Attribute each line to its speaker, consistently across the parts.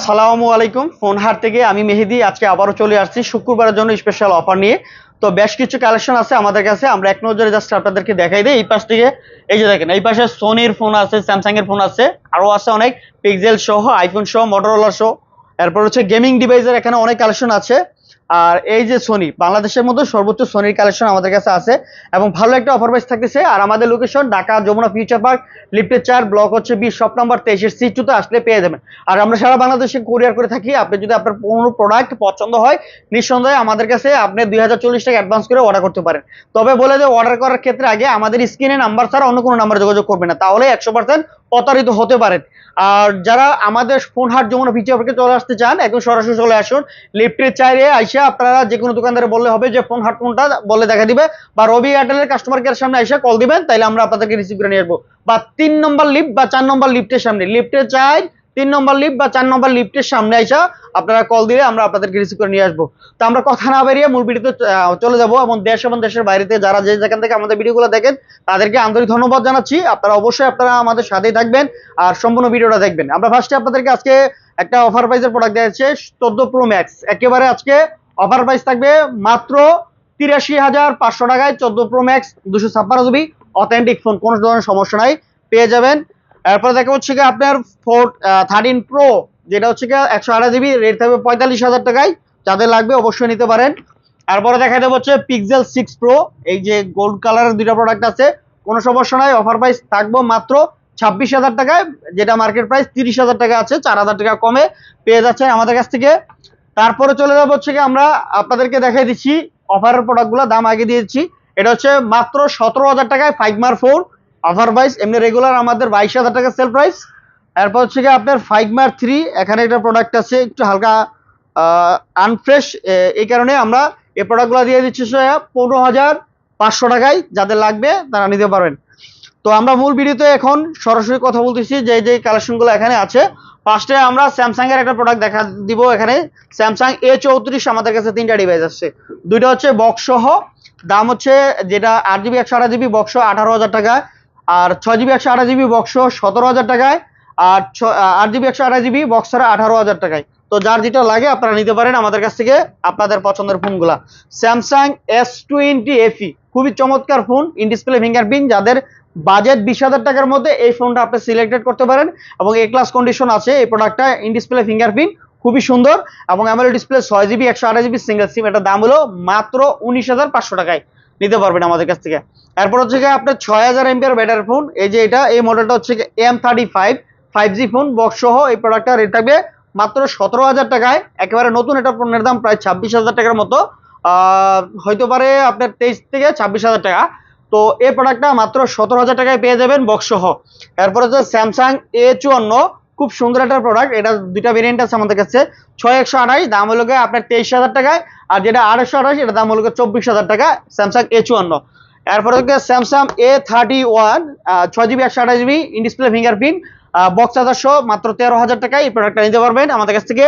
Speaker 1: আসসালামু আলাইকুম ফোনহার থেকে আমি মেহেদি আজকে আবারও চলে আসছি শুক্রবারের জন্য স্পেশাল অফার নিয়ে তো বেশ কিছু কালেকশন আছে আমাদের কাছে আমরা এক নজরে জাস্ট আপনাদেরকে দেখাই দিই এই পাশ থেকে এই যে দেখেন এই পাশে সোনির ফোন আছে স্যামসাংয়ের ফোন আছে আরও আছে অনেক পিকজেল সহ আইফোন সহ মোটরোলা সহ এরপর হচ্ছে গেমিং ডিভাইসের এখানে অনেক কালেকশন আছে আর এই যে সোনি বাংলাদেশের মধ্যে সর্বোচ্চ সোনির কালেকশন আমাদের কাছে আছে এবং ভালো একটা অফার প্রাইস থাকতেছে আর আমাদের location Dhaka Jamuna future park লিফটের চার ব্লক হচ্ছে বিশ শপ নাম্বার তেইশের সি টুতে আসলে পেয়ে যাবেন আর আমরা সারা বাংলাদেশে কোরিয়ার করে থাকি আপনি যদি আপনার কোনো প্রোডাক্ট পছন্দ হয় নিঃসন্দেহে আমাদের কাছে আপনি দুই হাজার চল্লিশ টাকা অ্যাডভান্স করে অর্ডার করতে পারেন তবে বলে যে অর্ডার করার ক্ষেত্রে আগে আমাদের স্ক্রিনে নাম্বার ছাড়া অন্য কোনো নাম্বার যোগাযোগ করবে না তাহলে একশো পার্সেন্ট প্রতারিত হতে পারেন আর যারা আমাদের ফোনহাট যমুনা ফিচার পার্কে চলে আসতে চান একদম সরাসরি চলে আসুন লিফটের চাইরে আইসে আপনারা যে কোনো দোকানদারে বললে হবে যে ফোনহাট কোনটা বলে দেখা দিবে বা রবি এয়ারটেলের কাস্টমার কেয়ার সামনে আইসা কল দিবেন তাহলে আমরা আপনাদেরকে রিসিভ করে নিয়ে আসবো বা তিন নম্বর লিফট বা চার নম্বর লিফটের সামনে লিফটের চাইর তিন নম্বর লিফট বা চার নম্বর লিফটের সামনে আইসা আপনারা কল দিলে আমরা আপনাদেরকে রিসিভ করে নিয়ে আসবো তো আমরা কথা না বেরিয়ে মূল ভিডিওতে চলে যাবো এবং দেশ এবং দেশের বাইরে যারা যে যেখান থেকে আমাদের ভিডিওগুলো দেখেন তাদেরকে আন্তরিক ধন্যবাদ জানাচ্ছি আপনারা অবশ্যই আপনারা আমাদের সাথেই থাকবেন আর সম্পূর্ণ ভিডিওটা দেখবেন আমরা ফার্স্টে আপনাদেরকে আজকে একটা অফার প্রাইজের প্রোডাক্ট দেওয়া চোদ্দ প্রো ম্যাক্স একেবারে আজকে অফার প্রাইস থাকবে মাত্র তিরাশি হাজার পাঁচশো টাকায় চোদ্দ প্রো ম্যাক্স দুশো ছাপ্পান্ন জিবি অথেন্টিক ফোন কোনো ধরনের সমস্যা নাই পেয়ে যাবেন এরপরে দেখা হচ্ছে কি আপনার ফোর থার্টিন প্রো যেটা হচ্ছে কি একশো আড়া জিবি রেট থাকবে পঁয়তাল্লিশ হাজার টাকায় যাদের লাগবে অবশ্যই নিতে পারেন তারপরে দেখা দেবো হচ্ছে পিক্সেল সিক্স প্রো এই যে গোল্ড কালারের দুটা প্রোডাক্ট আছে কোনো সমস্যা নাই অফার প্রাইস থাকবো মাত্র ছাব্বিশ হাজার টাকায় যেটা মার্কেট প্রাইস তিরিশ হাজার টাকা আছে চার হাজার টাকা কমে পেয়ে যাচ্ছে আমাদের কাছ থেকে তারপরে চলে যাবো হচ্ছে কি আমরা আপনাদেরকে দেখাই দিচ্ছি অফারের প্রোডাক্টগুলো দাম আগে দিয়েছি এটা হচ্ছে মাত্র সতেরো হাজার টাকায় ফাইভ মার ফোর অফার প্রাইস এমনি রেগুলার আমাদের বাইশ হাজার টাকা সেল প্রাইস এরপর হচ্ছে গিয়ে আপনার ফাইভ মার থ্রি এখানে একটা প্রোডাক্ট আছে একটু হালকা আনফ্রেশ এই কারণে আমরা এই প্রোডাক্টগুলো দিয়ে দিচ্ছি পনেরো হাজার পাঁচশো টাকায় যাদের লাগবে তারা নিতে পারবেন তো আমরা মূল ভিডিওতে এখন সরাসরি কথা বলতেছি যে যে কালেকশনগুলো এখানে আছে ফার্স্টে আমরা স্যামসাংয়ের একটা প্রোডাক্ট দেখা দিব এখানে স্যামসাং এ চৌত্রিশ আমাদের কাছে তিনটা ডিভাইস আসছে দুইটা হচ্ছে বক্সসহ দাম হচ্ছে যেটা আট জিবি একশো আট জিবি বক্স আঠারো হাজার টাকা আর ছয় জিবি একশো আঠাশ জিবি বক্স সতেরো হাজার টাকায় আর ছ আট জিবি একশো আঠাশ জিবি বক্স ছাড়া আঠারো হাজার টাকায় তো যার যেটা লাগে আপনারা নিতে পারেন আমাদের কাছ থেকে আপনাদের পছন্দের ফোনগুলা স্যামসাং এস টোয়েন্টি এফি খুবই চমৎকার ফোন ইন ডিসপ্লে প্রিন্ট যাদের বাজেট বিশ হাজার টাকার মধ্যে এই ফোনটা আপনি সিলেক্টেড করতে পারেন এবং এ ক্লাস কন্ডিশন আছে এই প্রোডাক্টটা ইন ডিসপ্লে ফিঙ্গারপ্রিন্ট খুবই সুন্দর এবং আমার ডিসপ্লে ছয় জিবি একশো আঠাশ জিবি সিঙ্গেল সিম এটার দাম হলো মাত্র উনিশ হাজার পাঁচশো টাকায় নিতে পারবেন আমাদের কাছ থেকে এরপর হচ্ছে গিয়ে আপনার ছয় হাজার এমপিআর ব্যাটার ফোন এই যে এটা এই মডেলটা হচ্ছে M thirty five five G phone box সহ এই প্রোডাক্টটা রেট থাকবে মাত্র সতেরো হাজার টাকায় একেবারে নতুন এটা পণ্যের দাম প্রায় ছাব্বিশ হাজার টাকার মতো হয়তো পারে আপনার তেইশ থেকে ছাব্বিশ হাজার টাকা তো এই প্রোডাক্টটা মাত্র সতেরো হাজার টাকায় পেয়ে যাবেন বক্স সহ এরপর হচ্ছে স্যামসাং এ চুয়ান্ন খুব সুন্দর একটা প্রোডাক্ট এটা দুইটা ভেরিয়েন্ট আছে আমাদের কাছে ছয় একশো আঠাশ দাম হলো আপনার তেইশ হাজার টাকায় আর যেটা আড়াইশো আঠাশ এটা দাম হলো চব্বিশ হাজার টাকা স্যামসাং এ চুয়ান্ন এরপর হচ্ছে স্যামসাং এ থার্টি ওয়ান ছয় জিবি একশো আঠাশ GB in display fingerprint box charger সহ মাত্র তেরো হাজার টাকায় এই প্রোডাক্টটা নিতে পারবেন আমাদের কাছ থেকে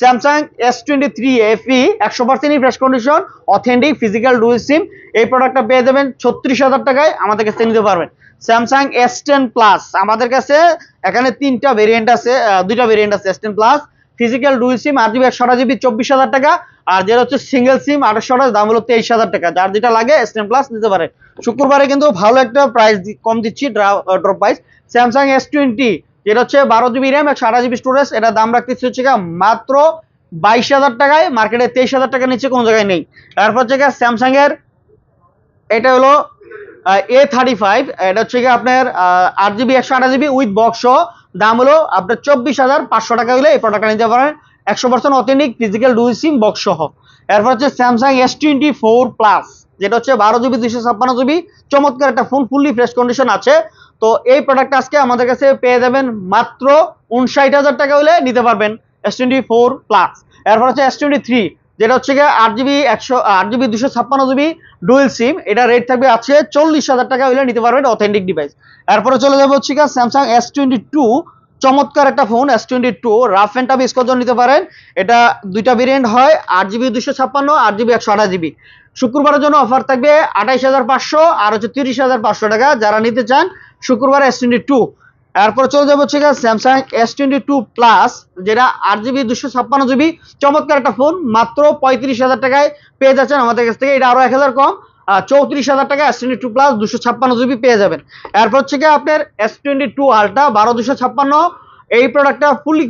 Speaker 1: Samsung S twenty three FE একশো পার্সেন্টই ফ্রেশ কন্ডিশন অথেন্টিক ফিজিক্যাল ডুই সিম এই প্রোডাক্টটা পেয়ে যাবেন ছত্রিশ হাজার টাকায় আমাদের কাছে নিতে পারবেন স্যামসাং এস টেন প্লাস আমাদের কাছে এখানে তিনটা ভেরিয়েন্ট আছে দুইটা ভেরিয়েন্ট আছে S ten plus physical ডুই sim আট জিবি একশো জিবি চব্বিশ হাজার টাকা আর যেটা হচ্ছে সিঙ্গেল সিম আঠারোশো আঠাশ দাম হলো তেইশ হাজার টাকা যার যেটা লাগে স্টেম প্লাস নিতে পারে শুক্রবারে কিন্তু ভালো একটা প্রাইস কম দিচ্ছি drop price Samsung S twenty যেটা হচ্ছে বারো জিবি র্যাম একশো আঠাশ জিবি স্টোরেজ এটা দাম রাখতেছি হচ্ছে মাত্র বাইশ হাজার টাকায় মার্কেটে তেইশ হাজার টাকা নিচে কোনো জায়গায় নেই তারপর হচ্ছে স্যামসাং এর এটা হলো এ থার্টি ফাইভ এটা হচ্ছে গিয়ে আপনার আট জিবি একশো আঠাশ জিবি উইথ বক্স দাম হলো আপনার চব্বিশ হাজার পাঁচশো টাকা হলে এই প্রোডাক্টটা নিতে পারেন একশো percent authentic physical ডুই sim box সহ এরপর হচ্ছে Samsung S twenty four plus যেটা হচ্ছে বারো জিবি দুশো ছাপ্পান্ন জিবি চমৎকার একটা ফোন ফুললি ফ্রেশ কন্ডিশন আছে তো এই প্রোডাক্ট আজকে আমাদের কাছে পেয়ে যাবেন মাত্র উনষাট হাজার টাকা হলে নিতে পারবেন এস টোয়েন্টি ফোর প্লাস এরপর হচ্ছে এস টোয়েন্টি থ্রি যেটা হচ্ছে গিয়ে আট জিবি একশো আট জিবি দুশো ছাপ্পান্ন জিবি ডুয়েল সিম এটা রেট থাকবে আছে চল্লিশ হাজার টাকা হলে নিতে পারবেন অথেন্টিক ডিভাইস এরপরে চলে যাবে হচ্ছে গিয়ে স্যামসাং এস টোয়েন্টি টু চমৎকার একটা phone S twenty two rough and tough use নিতে পারেন এটা দুইটা ভেরিয়েন্ট হয় আট জিবি দুশো ছাপ্পান্ন আট জিবি একশো আঠাশ জিবি শুক্রবারের জন্য অফার থাকবে আঠাইশ হাজার পাঁচশো আর হচ্ছে তিরিশ হাজার পাঁচশো টাকা যারা নিতে চান শুক্রবার এস টোয়েন্টি টু এরপর চলে যাবো হচ্ছে Samsung S twenty two plus যেটা আট জিবি দুশো ছাপ্পান্ন জিবি চমৎকার একটা ফোন মাত্র পঁয়ত্রিশ হাজার টাকায় পেয়ে যাচ্ছেন আমাদের কাছ থেকে এটা আরও এক হাজার কম চৌত্রিশ হাজার টাকা এস টোয়েন্টি টু প্লাস দুশো ছাপ্পান্ন জিবি পেয়ে যাবেন এরপর হচ্ছে কি আপনার এস টোয়েন্টি টু আলট্রা বারো দুশো ছাপ্পান্ন এই প্রোডাক্টটা ফুলি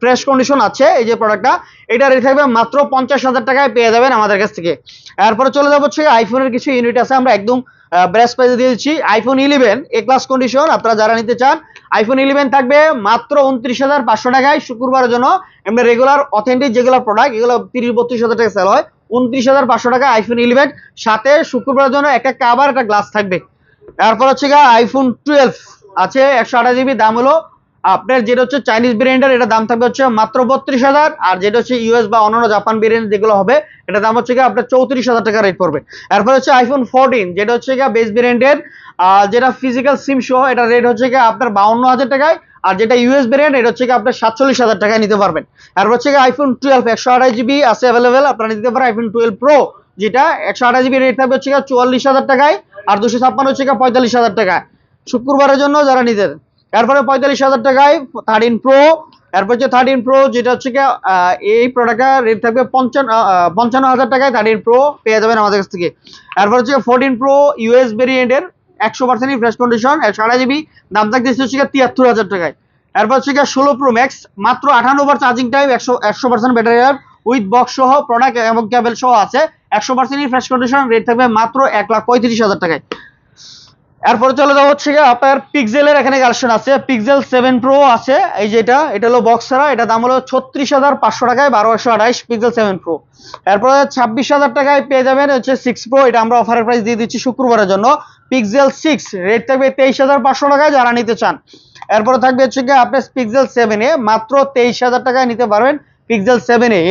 Speaker 1: ফ্রেশ কন্ডিশন আছে এই যে প্রোডাক্টটা এটা রেট থাকবে মাত্র পঞ্চাশ হাজার টাকায় পেয়ে যাবেন আমাদের কাছ থেকে এরপরে চলে যাবো হচ্ছে আইফোনের কিছু ইউনিট আছে আমরা একদম ব্রেস প্রাইজে দিয়ে দিচ্ছি iPhone eleven A class condition আপনারা যারা নিতে চান আইফোন ইলেভেন থাকবে মাত্র উনত্রিশ হাজার পাঁচশো টাকায় শুক্রবারের জন্য এমনি রেগুলার অথেন্টিক যেগুলো প্রোডাক্ট এগুলো তিরিশ বত্রিশ হাজার টাকা সেল হয় উনত্রিশ হাজার পাঁচশো টাকা আইফোন ইলেভেন সাথে শুক্রবারের জন্য একটা কাভার একটা গ্লাস থাকবে এরপর হচ্ছে গিয়ে আইফোন টুয়েলভ আছে একশো আঠাশ জিবি দাম হলো আপনার যেটা হচ্ছে চাইনিজ ব্র্যান্ডের এটা দাম থাকবে হচ্ছে মাত্র বত্রিশ হাজার আর যেটা হচ্ছে ইউএস বা অন্যান্য জাপান ব্র্যান্ড যেগুলো হবে এটা দাম হচ্ছে গিয়ে আপনার চৌত্রিশ হাজার টাকা রেট পড়বে এরপর হচ্ছে আইফোন ফোরটিন যেটা হচ্ছে গিয়ে বেস ব্র্যান্ডের যেটা ফিজিক্যাল সিম সহ এটা রেট হচ্ছে গিয়ে আপনার বাউন্ন হাজার টাকায় আর যেটা ইউএস ভেরিয়েন্ট এটা হচ্ছে আপনার সাতচল্লিশ হাজার টাকায় নিতে পারবেন আর হচ্ছে আইফোন টুয়েলভ একশো আঠাশ জিবি আছে অ্যাভেলেবেল আপনারা নিতে পারেন আইফোন টুয়েলভ প্রো যেটা একশো আঠাশ জিবি রেট থাকবে হচ্ছে চুয়াল্লিশ হাজার টাকায় আর দুশো ছাপ্পান্ন হচ্ছে পঁয়তাল্লিশ হাজার টাকায় শুক্রবারের জন্য যারা নিতে এরপরে পঁয়তাল্লিশ হাজার টাকায় থার্টিন প্রো এরপর হচ্ছে থার্টিন প্রো যেটা হচ্ছে কি এই প্রোডাক্টের রেট থাকবে পঞ্চান্ন পঞ্চান্ন হাজার টাকায় থার্টিন প্রো পেয়ে যাবেন আমাদের কাছ থেকে এরপর হচ্ছে ফোরটিন প্রো ইউএস ভেরিয়েন্টের একশো পার্সেন্টই ফ্রেশ কন্ডিশন একশো আড়াই জিবি দাম থাকতেছে হচ্ছে তিয়াত্তর হাজার টাকায় এরপর হচ্ছে ষোলো প্রো ম্যাক্স মাত্র আঠান্ন ওভার চার্জিং টাইম একশো একশো পার্সেন্ট ব্যাটারি উইথ বক্স সহ প্রোডাক্ট এবং ক্যাবেল সহ আছে একশো পার্সেন্টই ফ্রেশ কন্ডিশন রেট থাকবে মাত্র এক লাখ পঁয়ত্রিশ হাজার টাকায় এরপর চলে যাবো হচ্ছে গিয়ে আপনার পিক্সেলের এখানে কালেকশন আছে পিক্সেল সেভেন প্রো আছে এই যেটা এটা হলো বক্স এটা দাম হলো ছত্রিশ হাজার পাঁচশো টাকায় বারোশো আঠাইশ পিক্সেল সেভেন প্রো এরপরে ছাব্বিশ হাজার টাকায় পেয়ে যাবেন হচ্ছে সিক্স প্রো এটা আমরা অফারের প্রাইস দিয়ে দিচ্ছি শুক্রবারের জন্য পিক্সেল সিক্স রেট থাকবে তেইশ হাজার পাঁচশো টাকায় যারা নিতে চান এরপরে থাকবে হচ্ছে গিয়ে আপনার পিক্সেল সেভেনে মাত্র তেইশ হাজার টাকায় নিতে পারবেন পিক্সেল সেভেন এ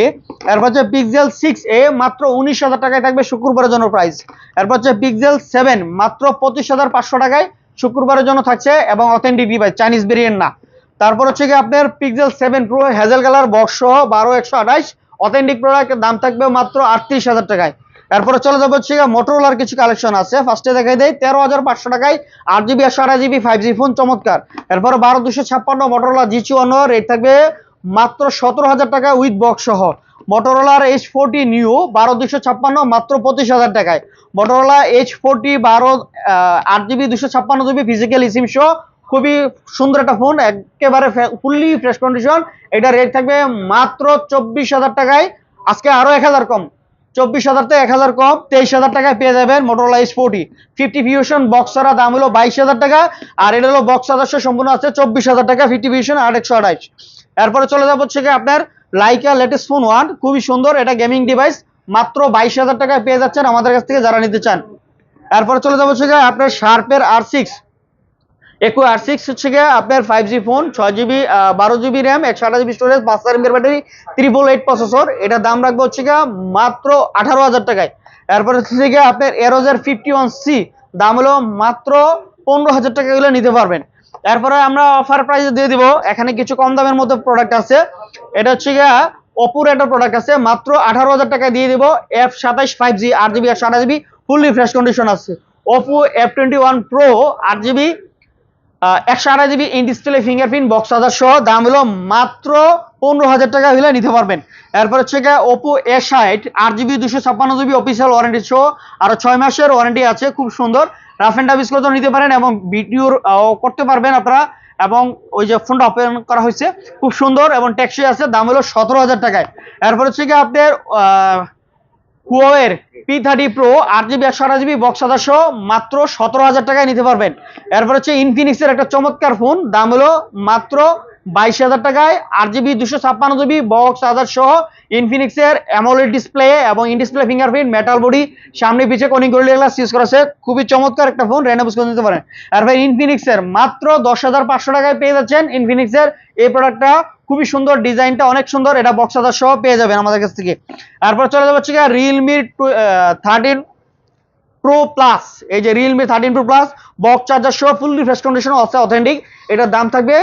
Speaker 1: এরপর হচ্ছে পিক্সেল সিক্স এ মাত্র উনিশ হাজার টাকায় থাকবে শুক্রবারের জন্য প্রাইস এরপর হচ্ছে পিক্সেল সেভেন মাত্র পঁচিশ হাজার পাঁচশো টাকায় শুক্রবারের জন্য থাকছে এবং অথেন্টিক ডিভাইস চাইনিজ ভেরিয়েন্ট না তারপর হচ্ছে কি আপনার pixel seven pro hazel colour box সহ বারো একশো আঠাইশ অথেন্টিক প্রোডাক্টের দাম থাকবে মাত্র আটত্রিশ হাজার টাকায় এরপরে চলে যাবো হচ্ছে মোটরওয়ালার কিছু কালেকশন আছে ফার্স্টে দেখাই দেয় তেরো হাজার পাঁচশো টাকায় আট জিবি একশো আড়াই জিবি ফাইভ জি ফোন চমৎকার এরপরে বারো দুশো ছাপ্পান্ন মোটরওয়ালা জি চুয়ান্ন রেট থাকবে মাত্র সতেরো হাজার টাকা উইথ বক্স সহ মোটরোলার এইচ ফোরটি নিউ বারো দুশো ছাপ্পান্ন মাত্র পঁচিশ হাজার টাকায় মোটরোলা এইচ ফোরটি বারো আট জিবি দুশো ছাপ্পান্ন জিবি ফিজিক্যাল ইসিম সহ খুবই সুন্দর একটা ফোন একেবারে ফুললি ফ্রেশ কন্ডিশন এটা রেট থাকবে মাত্র চব্বিশ হাজার টাকায় আজকে আরও এক হাজার কম চব্বিশ হাজার থেকে এক হাজার কম তেইশ হাজার টাকায় পেয়ে যাবেন Motorola forty fifty fusion box দাম হলো বাইশ হাজার টাকা আর এটা হলো বক্স সদস্য সম্পূর্ণ আছে চব্বিশ হাজার টাকা ফিফটি ফিউশন আর একশো আড়াইশ এরপরে চলে যাবো হচ্ছে আপনার লাইকা লেটেস্ট ফোন ওয়ান খুবই সুন্দর এটা গেমিং ডিভাইস মাত্র বাইশ হাজার টাকায় পেয়ে যাচ্ছেন আমাদের কাছ থেকে যারা নিতে চান এরপরে চলে যাবো হচ্ছে আপনার শার্পের আর সিক্স একু আর সিক্স হচ্ছে গিয়ে আপনার ফাইভ জি ফোন ছয় জিবি বারো জিবি র্যাম একশো আঠাশ জিবি স্টোরেজ পাঁচ হাজার এমবির ব্যাটারি ত্রিপল এইট প্রসেসর এটা দাম রাখবো হচ্ছে গিয়ে মাত্র আঠারো হাজার টাকায় এরপরে হচ্ছে গিয়ে আপনার এরোজার ফিফটি ওয়ান সি দাম হলো মাত্র পনেরো হাজার টাকা এগুলো নিতে পারবেন তারপরে আমরা অফার প্রাইসে দিয়ে দিব এখানে কিছু কম দামের মধ্যে প্রোডাক্ট আছে এটা হচ্ছে গিয়া অপুর একটা প্রোডাক্ট আছে মাত্র আঠারো হাজার টাকা দিয়ে দিব এফ সাতাইশ ফাইভ জি আট জিবি একশো আঠাশ জিবি ফুল ফ্রেশ কন্ডিশন আছে Oppo F twenty one pro আট জিবি একশো আঠাশ GB in display fingerprint box আদার সহ দাম হলো মাত্র পনেরো হাজার টাকা হলে নিতে পারবেন এরপর হচ্ছে গিয়ে ওপো এ সাইট আট জিবি দুশো ছাপ্পান্ন জিবি অফিসিয়াল ওয়ারেন্টি সহ আরও ছয় মাসের ওয়ারেন্টি আছে খুব সুন্দর রাফ এন্ড টাফ স্কেচও নিতে পারেন এবং ভিডিও করতে পারবেন আপনারা এবং ওই যে ফোনটা ওপেন করা হয়েছে খুব সুন্দর এবং ট্যাক্সি আছে দাম হলো সতেরো হাজার টাকায় এরপর হচ্ছে কি আপনার কুয়ের পি থার্টি প্রো আট জিবি একশো আট জিবি বক্স সদস্য মাত্র সতেরো হাজার টাকায় নিতে পারবেন এরপর হচ্ছে ইনফিনিক্সের একটা চমৎকার ফোন দাম হলো মাত্র বাইশ হাজার টাকায় আট জিবি দুশো ছাপ্পান্ন জিবি বক্স আদার সহ ইনফিনিক্সের অ্যামোলেড ডিসপ্লে এবং in display fingerprint metal body সামনে পিছিয়ে কনিং করে গ্লাস ইউজ করেছে খুবই চমৎকার একটা ফোন রেনোভস করে নিতে পারেন আর ভাই ইনফিনিক্সের মাত্র দশ হাজার পাঁচশো টাকায় পেয়ে যাচ্ছেন ইনফিনিক্সের এই প্রোডাক্টটা খুবই সুন্দর ডিজাইনটা অনেক সুন্দর এটা বক্স আদার সহ পেয়ে যাবেন আমাদের কাছ থেকে তারপর চলে যাবো হচ্ছে রিয়েলমির থার্টিন প্রো প্লাস এই যে Realme thirteen pro plus box charger সহ ফুললি ফ্রেশ কন্ডিশন অথেন্টিক এটার দাম থাকবে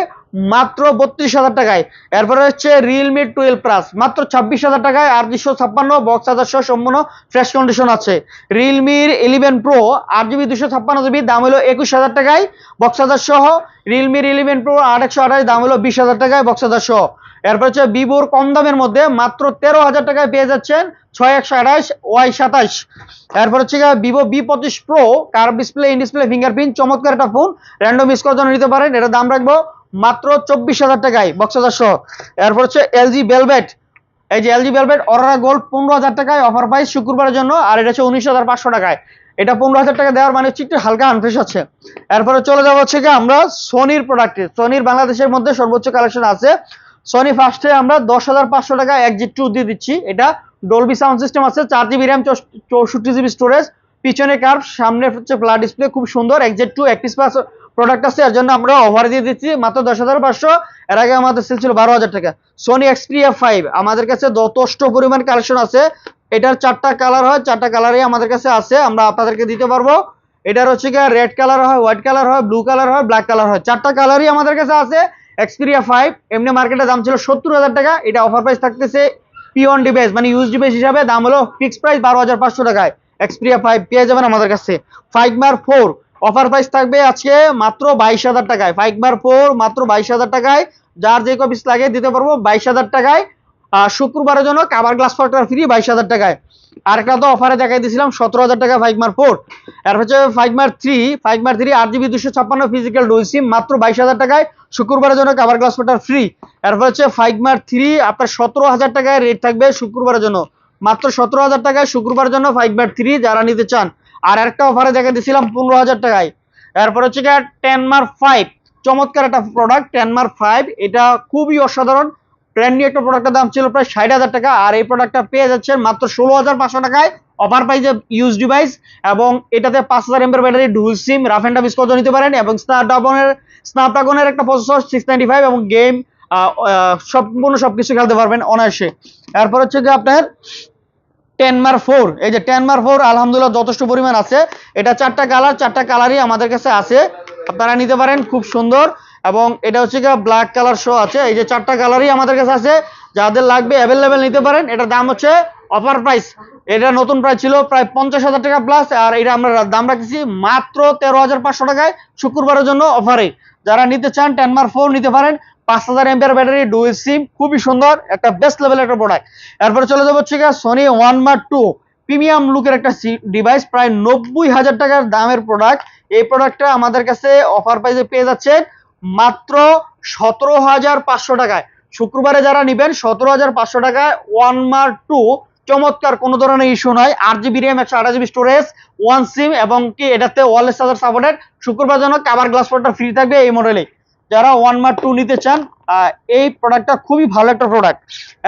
Speaker 1: মাত্র বত্রিশ হাজার টাকায় এরপরে হচ্ছে রিয়েলমি টুয়েলভ প্লাস মাত্র ছাব্বিশ হাজার টাকায় আর দুশো ছাপ্পান্ন বক্স হাজার সহ সম্পূর্ণ ফ্রেশ কন্ডিশন আছে রিয়েলমির ইলেভেন প্রো আট জিবি দুশো ছাপ্পান্ন জিবি দাম হলো একুশ হাজার টাকায় বক্স হাজার সহ রিয়েলমির ইলেভেন প্রো আট একশো আঠাশ দাম হলো বিশ হাজার টাকায় বক্স হাজার সহ এরপর হচ্ছে ভিভোর কম দামের মধ্যে মাত্র তেরো হাজার টাকায় পেয়ে যাচ্ছেন ছয় একশো আঠাশ ওয়াই সাতাশ এরপর হচ্ছে ভিভো বি পঁচিশ pro curve display in display fingerprint চমৎকার একটা ফোন র্যান্ডম ইউজ করার জন্য নিতে পারেন এটা দাম রাখবো মাত্র চব্বিশ হাজার টাকায় বক্সাজার সহ এরপর হচ্ছে এলজি বেলভেট এই যে এলজি বেলভেট অরোরা গোল্ড পনেরো হাজার টাকায় অফার পাই শুক্রবারের জন্য আর এটা হচ্ছে উনিশ হাজার পাঁচশো টাকায় এটা পনেরো হাজার টাকা দেওয়ার মানে হচ্ছে একটু হালকা আনফ্রেশ আছে এরপরে চলে যাবো হচ্ছে কি আমরা সোনির প্রোডাক্টে সোনির বাংলাদেশের মধ্যে সর্বোচ্চ কালেকশন আছে সনি ফার্স্টে আমরা দশ হাজার পাঁচশো টাকা এক জি টু দিয়ে দিচ্ছি এটা ডলবি সাউন্ড সিস্টেম আছে চার জিবি র্যাম চৌষট্টি জিবি স্টোরেজ পিছনে কার্ভ সামনে হচ্ছে ফ্লাট ডিসপ্লে খুব সুন্দর এক জেড টু একত্রিশ প্রোডাক্ট আছে এর জন্য আমরা অফার দিয়ে দিচ্ছি মাত্র দশ হাজার পাঁচশো এর আগে আমাদের সেল ছিল বারো হাজার টাকা সোনি এক্সপ্রিয়া ফাইভ আমাদের কাছে যথেষ্ট পরিমাণ কালেকশন আছে এটার চারটা কালার হয় চারটা কালারই আমাদের কাছে আছে আমরা আপনাদেরকে দিতে পারবো এটার হচ্ছে কি রেড কালার হয় হোয়াইট কালার হয় ব্লু কালার হয় ব্ল্যাক কালার হয় চারটা কালারই আমাদের কাছে আছে এক্সপিরিয়া ফাইভ এমনি মার্কেটের দাম ছিল সত্তর হাজার টাকা এটা অফার প্রাইস থাকতেছে পিওন ডিভাইস মানে ইউজ ডিভাইস হিসাবে দাম হলো ফিক্সড প্রাইস বারো হাজার পাঁচশো টাকায় এক্সপিরিয়া ফাইভ পেয়ে যাবেন আমাদের কাছে ফাইভ মার ফোর অফার প্রাইস থাকবে আজকে মাত্র বাইশ হাজার টাকায় ফাইভ বার ফোর মাত্র বাইশ হাজার টাকায় যার যে কপিস লাগে দিতে পারবো বাইশ হাজার টাকায় শুক্রবারের জন্য কাবার গ্লাস ফটার ফ্রি বাইশ হাজার টাকায় আরেকটা তো অফারে দেখাই দিয়েছিলাম সতেরো হাজার টাকা ফাইভ মার ফোর আর হচ্ছে five mark three five mark three আট জিবি দুশো ছাপ্পান্ন ফিজিক্যাল ডুল সিম মাত্র বাইশ হাজার টাকায় শুক্রবারের জন্য কাবার গ্লাস ফটার ফ্রি এরপর হচ্ছে ফাইভ মার থ্রি আপনার সতেরো হাজার টাকায় রেট থাকবে শুক্রবারের জন্য মাত্র সতেরো হাজার টাকায় শুক্রবারের জন্য ফাইভ মার থ্রি যারা নিতে চান আর একটা অফারে দেখে দিছিলাম পনেরো হাজার টাকায় এরপর হচ্ছে গিয়ে টেন মার্ক ফাইভ চমৎকার একটা প্রোডাক্ট টেন মার্ক ফাইভ এটা খুবই অসাধারণ ব্র্যান্ড নিউ একটা প্রোডাক্টের দাম ছিল প্রায় ষাট হাজার টাকা আর এই প্রোডাক্টটা পেয়ে যাচ্ছেন মাত্র ষোলো হাজার পাঁচশো টাকায় অফার পাই যে ইউজ ডিভাইস এবং এটাতে পাঁচ হাজার এমবের battery dual SIM rough and use করতে নিতে পারেন এবং স্ন্যাপড্রাগনের স্ন্যাপড্রাগনের একটা প্রসেসর সিক্স নাইনটি ফাইভ এবং গেম সম্পূর্ণ সব কিছু খেলতে পারবেন অনায়াসে এরপর হচ্ছে যে আপনার টেন মার ফোর এই যে টেন মার ফোর আলহামদুলিল্লাহ যথেষ্ট পরিমাণ আছে এটা চারটা কালার চারটা কালারই আমাদের কাছে আছে আপনারা নিতে পারেন খুব সুন্দর এবং এটা হচ্ছে কি ব্ল্যাক কালার শো আছে এই যে চারটা কালারই আমাদের কাছে আছে যাদের লাগবে অ্যাভেলেবেল নিতে পারেন এটার দাম হচ্ছে অফার প্রাইস এটা নতুন প্রাইস ছিল প্রায় পঞ্চাশ হাজার টাকা প্লাস আর এটা আমরা দাম রাখছি মাত্র তেরো হাজার পাঁচশো টাকায় শুক্রবারের জন্য অফারে যারা নিতে চান টেন মার ফোর নিতে পারেন পাঁচ হাজার এম্পিয়ার ব্যাটারি ডুয়েল সিম খুবই সুন্দর একটা বেস্ট লেভেল একটা প্রোডাক্ট এরপরে চলে যাবো হচ্ছে Sony one mark two premium লুকের একটা ডিভাইস প্রায় নব্বই হাজার টাকার দামের প্রোডাক্ট এই প্রোডাক্টটা আমাদের কাছে অফার প্রাইসে পেয়ে যাচ্ছেন মাত্র সতেরো হাজার পাঁচশো টাকায় শুক্রবারে যারা নেবেন সতেরো হাজার পাঁচশো টাকায় ওয়ান মার টু চমৎকার কোনো ধরনের ইস্যু নয় আট জিবি র্যাম একশো আঠাশ জিবি স্টোরেজ ওয়ান সিম এবং কি এটাতে ওয়ারলেস চার্জার সাপোর্টেড শুক্রবার জন্য কাবার গ্লাস ফোনটা ফ্রি থাকবে এই মডেলে যারা ওয়ান মার টু নিতে চান এই প্রোডাক্টটা খুবই ভালো একটা প্রোডাক্ট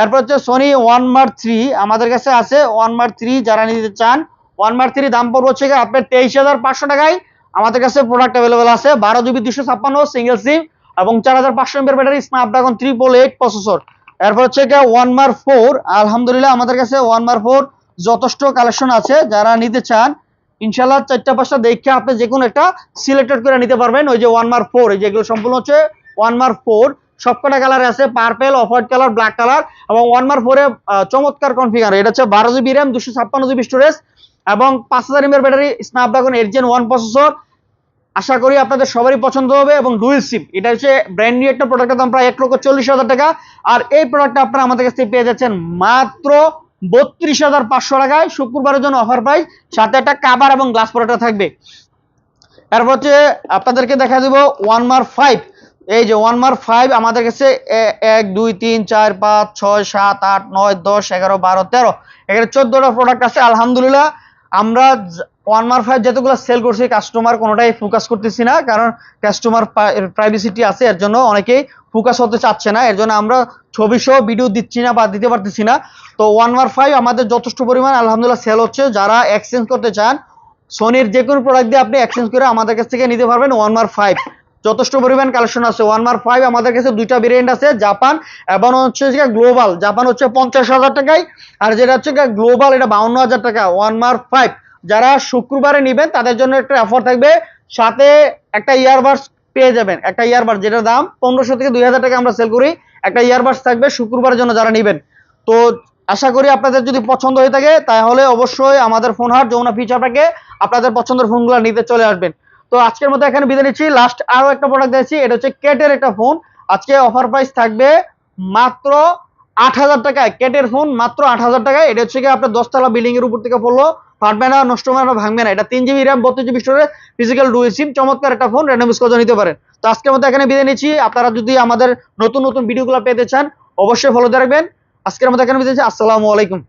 Speaker 1: এরপর হচ্ছে সনি ওয়ান মার থ্রি আমাদের কাছে আছে ওয়ান মার থ্রি যারা নিতে চান ওয়ান মার থ্রি দাম পড়বো হচ্ছে আপনার তেইশ হাজার পাঁচশো টাকায় আমাদের কাছে প্রোডাক্ট অ্যাভেলেবেল আছে বারো জিবি দুশো ছাপ্পান্ন সিঙ্গেল সিম এবং চার হাজার পাঁচশো এমপের ব্যাটারি স্ন্যাপড্রাগন পোল এইট প্রসেসর এরপর হচ্ছে ওয়ান মার ফোর আলহামদুলিল্লাহ আমাদের কাছে ওয়ান মার ফোর যথেষ্ট কালেকশন আছে যারা নিতে চান ইনশাল্লাহ চারটা পাঁচটা দেখে আপনি যে কোনো একটা সিলেক্টেড করে নিতে পারবেন ওই যে ওয়ান মার ফোর এই যেগুলো সম্পূর্ণ হচ্ছে ওয়ান মার্ক ফোর সবকটা কালার আছে purple off white colour black colour এবং ওয়ান মার ফোরে চমৎকার কনফিগার এটা হচ্ছে বারো জিবি র্যাম দুশো ছাপ্পান্ন জিবি স্টোরেজ এবং পাঁচ হাজার এমএর battery Snapdragon eight gen one processor আশা করি আপনাদের সবারই পছন্দ হবে এবং ডুয়েল সিম এটা হচ্ছে ব্র্যান্ড নিউ একটা প্রোডাক্টের দাম প্রায় এক লক্ষ চল্লিশ হাজার টাকা আর এই প্রোডাক্টটা আপনারা আমাদের কাছে পেয়ে যাচ্ছেন মাত্র বত্রিশ হাজার পাঁচশো টাকায় শুক্রবারের জন্য অফার পাই সাথে একটা কাবার এবং গ্লাস পরোটা থাকবে তারপর হচ্ছে আপনাদেরকে দেখা দেব ওয়ান মার ফাইভ এই যে ওয়ান মার ফাইভ আমাদের কাছে এক দুই তিন চার পাঁচ ছয় সাত আট নয় দশ এগারো বারো তেরো এখানে চোদ্দোটা প্রোডাক্ট আছে আলহামদুলিল্লাহ আমরা ওয়ান মার ফাইভ যেতগুলো সেল করছি কাস্টমার কোনোটাই ফোকাস করতেছি না কারণ কাস্টমার প্রাইভেসিটি আছে এর জন্য অনেকেই ফোকাস হতে চাচ্ছে না এর জন্য আমরা ছবি সহ ভিডিও দিচ্ছি না বা দিতে পারতেছি না তো ওয়ান ওয়ার ফাইভ আমাদের যথেষ্ট পরিমাণ আলহামদুলিল্লাহ সেল হচ্ছে যারা এক্সচেঞ্জ করতে চান সোনির যে কোনো প্রোডাক্ট দিয়ে আপনি এক্সচেঞ্জ করে আমাদের কাছ থেকে নিতে পারবেন ওয়ান ওয়ার ফাইভ যথেষ্ট পরিমাণ কালেকশন আছে ওয়ান ওয়ার ফাইভ আমাদের কাছে দুইটা ভেরিয়েন্ট আছে জাপান এবং হচ্ছে যে গ্লোবাল জাপান হচ্ছে পঞ্চাশ হাজার টাকায় আর যেটা হচ্ছে গ্লোবাল এটা বাউন্ন হাজার টাকা ওয়ান ওয়ার ফাইভ যারা শুক্রবারে নেবেন তাদের জন্য একটা অফার থাকবে সাথে একটা ইয়ারবাডস পেয়ে যাবেন একটা ইয়ারবাস যেটার দাম পনেরোশো থেকে দুই হাজার টাকা আমরা সেল করি একটা ইয়ারবাস থাকবে শুক্রবারের জন্য যারা নেবেন তো আশা করি আপনাদের যদি পছন্দ হয়ে থাকে তাহলে অবশ্যই আমাদের ফোন হাট যমুনা ফিচারটাকে আপনাদের পছন্দের ফোনগুলো নিতে চলে আসবেন তো আজকের মতো এখানে বিদায় নিচ্ছি লাস্ট আরও একটা প্রোডাক্ট দিয়েছি এটা হচ্ছে কেটের একটা ফোন আজকে অফার প্রাইস থাকবে মাত্র আট হাজার টাকায় কেটের ফোন মাত্র আট হাজার টাকায় এটা হচ্ছে কি আপনার দশতলা বিল্ডিংয়ের উপর থেকে পড়লো ফাটবে না নষ্ট হবে না ভাঙবে না এটা তিন জিবি র্যাম বত্রিশ GB storage physical dual SIM চমৎকার একটা ফোন র্যান্ডম ইউজ করে নিতে পারেন তো আজকের মতো এখানে বিদায় নিচ্ছি আপনারা যদি আমাদের নতুন নতুন ভিডিওগুলো পেতে চান অবশ্যই ফলো রাখবেন আজকের মতো এখানে বিদায় নিচ্ছি আসসালামু আলাইকুম